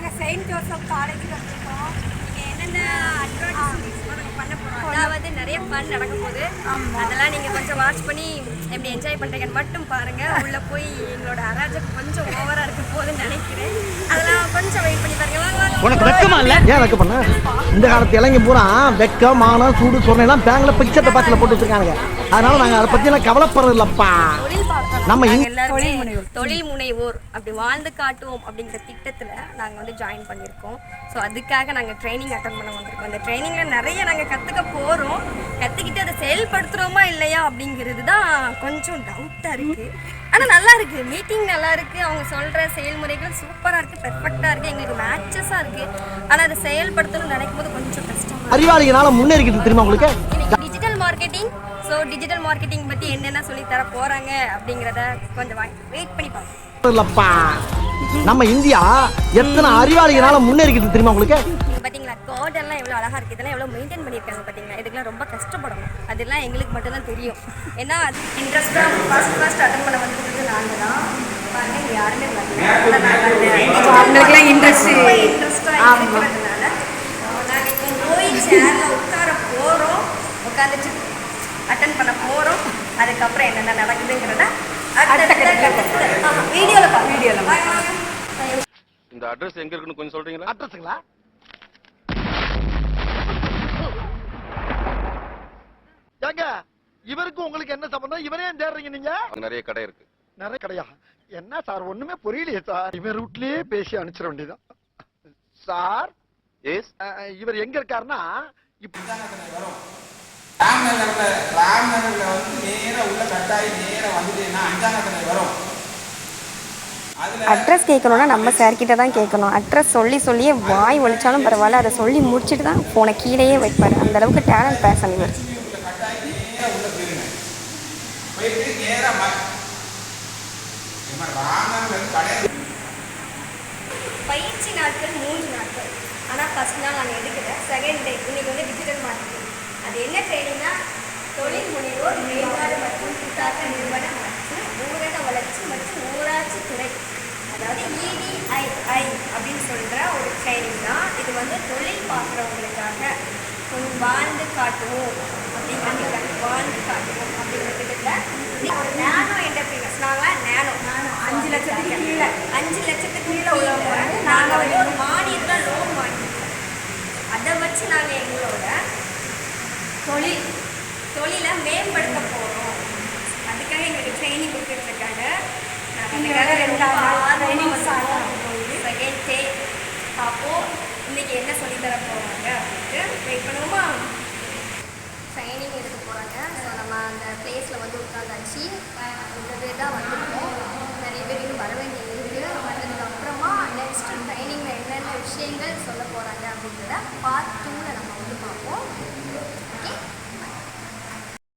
நாங்கள் Saint Joseph காலேஜுக்கு வந்திருக்கோம் நீங்கள் என்னென்ன அட்வான்டேஜ் பண்ண போகிறோம் அதாவது நிறைய ஃபன் நடக்க போகுது. அதெல்லாம் நீங்க கொஞ்சம் வாட்ச் பண்ணி எப்படி என்ஜாய் பண்றீங்கன்னு மட்டும் பாருங்க. உள்ள போய் எங்களோட அராஜகம் கொஞ்சம் ஓவரா இருக்க போகுதுன்னு நினைக்கிறேன். அதெல்லாம் கொஞ்சம் வெயிட் பண்ணி பாருங்க. உனக்கு வெக்கமா இல்ல? ஏன் வெக்க பண்ண? இந்த காலத்து இளைஞ பூரா வெக்கம் மானம் சூடு சொரணை எல்லாம் பேங்க்ல பிக்சர் பாத்துல போட்டு வச்சிருக்காங்க அதனால நாங்க அதை பத்தி எல்லாம் கவலைப்படுறது இல்லப்பா நம்ம எல்லாருமே தொழில் முனைவோர். அப்படி வாழ்ந்து காட்டுவோம் அப்படிங்கிற திட்டத்துல நாங்க வந்து ஜாயின் பண்ணியிருக்கோம். ஸோ அதுக்காக நாங்க ட்ரைனிங் அட்டன் பண்ண வந்திருக்கோம். அந்த ட்ரைனிங்ல நிறைய நாங்க கத்துக்க போறோம். கத்துக்கிட்டு அதை செயல்படுத்துறோமா இல்லையா அப்படிங்கிறது தான் கொஞ்சம் டவுட்டா இருக்கு. ஆனா நல்லா இருக்கு. மீட்டிங் நல்லா இருக்கு. அவங்க சொல்ற செயல்முறைகள் சூப்பரா இருக்கு. பெர்ஃபெக்டா இருக்கு. எங்களுக்கு மேட்சஸா இருக்கு. ஆனா அதை செயல்படுத்தணும்னு நினைக்கும் போது கொஞ்சம் கஷ்டமா இருக்கு. அறிவாளிகளால முன்னேறிக்கிட்டு தெரியுமா உங்களுக்கு? டிஜிட்டல் மார்க்கெட்டிங் பற்றி என்னென்ன சொல்லி தர போகிறாங்க அப்படிங்கிறத கொஞ்சம் வெயிட் பண்ணி பார்ப்போம். இல்லப்பா. நம்ம இந்தியா எத்தனை அறிவாளிகளால முன்னேறிக்கிட்டு தெரியுமா உங்களுக்கு? நீங்கள் பார்த்தீங்களா கோடெல்லாம் எவ்வளோ அழகாக இருக்குது இதெல்லாம் எவ்வளோ மெயின்டைன் பண்ணியிருக்காங்க பார்த்தீங்களா இதுக்கெல்லாம் ரொம்ப கஷ்டப்படணும். அதெல்லாம் எங்களுக்கு மட்டும்தான் தெரியும். ஏன்னா அது இன்ட்ரெஸ்ட்டாக ஃபர்ஸ்ட் ஃபர்ஸ்ட் அட்டன் பண்ண வந்துருக்கிறது நாங்கள் தான். யாருமே அவங்களுக்குலாம் interest. அட்டன் பண்ண போகிறோம் அதுக்கப்புறம் என்னென்ன நடக்குதுங்கிறத வீடியோவில் வீடியோவில் இந்த அட்ரஸ் எங்க இருக்குன்னு கொஞ்சம் சொல்றீங்களா? அட்ரஸுங்களா? ஏங்க இவருக்கு உங்களுக்கு என்ன சம்பந்தம்? இவரே ஏன் தேடுறீங்க நீங்க? நிறைய கடை இருக்கு. நிறைய கிடையா? என்ன சார் ஒண்ணுமே புரியலையே சார். இவன் ரூட்லயே பேசி அனுப்பிச்சிட வேண்டியதான் சார் இவர் எங்க இருக்காருன்னா இப்ப ராம்நகர்ல ராம்நகர்ல வந்து நேரா உள்ள கட்டாயி நேரா வந்துட்டீங்கன்னா அஞ்சாங்கத்துல வரும். அதுல அட்ரஸ் கேட்கணுன்னா நம்ம சார்கிட்ட தான் கேட்கணும் அட்ரஸ் சொல்லி சொல்லியே வாய் ஒழிச்சாலும் பரவாயில்ல. அதை சொல்லி முடிச்சுட்டு தான் ஃபோனை கீழேயே வைப்பார். அந்த அளவுக்கு டேலண்ட் பேசன் இவர். பயிற்சி நாட்கள் மூன்று நாட்கள். ஆனால் ஃபர்ஸ்ட் நாள் நாங்கள் எடுக்கல. செகண்ட் டே இன்னைக்கு வந்து என்ன ட்ரைனிங்னா தொழில் முனைவோர் மேம்பாடு மற்றும் கூட்டாக்க நிறுவனம் மற்றும் ஊரக வளர்ச்சி மற்றும் ஊராட்சி துறை. அதாவது இடிஐஐ அப்படின்னு சொல்கிற ஒரு ட்ரைனிங் தான். இது வந்து தொழில் பார்க்குறவங்களுக்காக. கொஞ்சம் வாழ்ந்து காட்டுவோம். அப்படின்னு வாழ்ந்து காட்டுவோம். அப்படின்னு ஒரு நேனோ என்டர்பிரினர்ஸ் நாங்களாம் நேனோ நானோ அஞ்சு லட்சத்துக்கு கீழே அஞ்சு லட்சத்துக்கு கீழே உள்ளவங்க வந்து நாங்கள் வந்து ஒரு மானியத்தில் லோன் வாங்கிக்கிறோம் அதை வச்சு நாங்கள் எங்களோட தொழில் தொழிலை மேம்படுத்த போகிறோம் அதுக்காக எங்களுக்கு ட்ரைனிங் கொடுத்துட்ருக்காங்க. நாங்கள் அதுக்காக ட்ரைனிங் செகண்ட் டே பார்ப்போம் இன்னைக்கு என்ன சொல்லித் தர போகிறாங்க அப்படின்ட்டு. வெயிட் பண்ணுவோமா ட்ரைனிங் எடுக்க போகிறாங்க ஸோ நம்ம அந்த பிளேஸில் வந்து உட்காந்தாச்சு இந்த பேர் தான் வந்திருக்கோம் நிறைய பேர் இன்னும் வர வேண்டியது இருக்குது வந்ததுக்கு அப்புறமா நெக்ஸ்ட் ட்ரைனிங்கில் என்னென்ன விஷயங்கள் சொல்ல போகிறாங்க அப்படிங்கிறத பார்ட் டூவில் நம்ம வந்து பார்ப்போம். ஓகே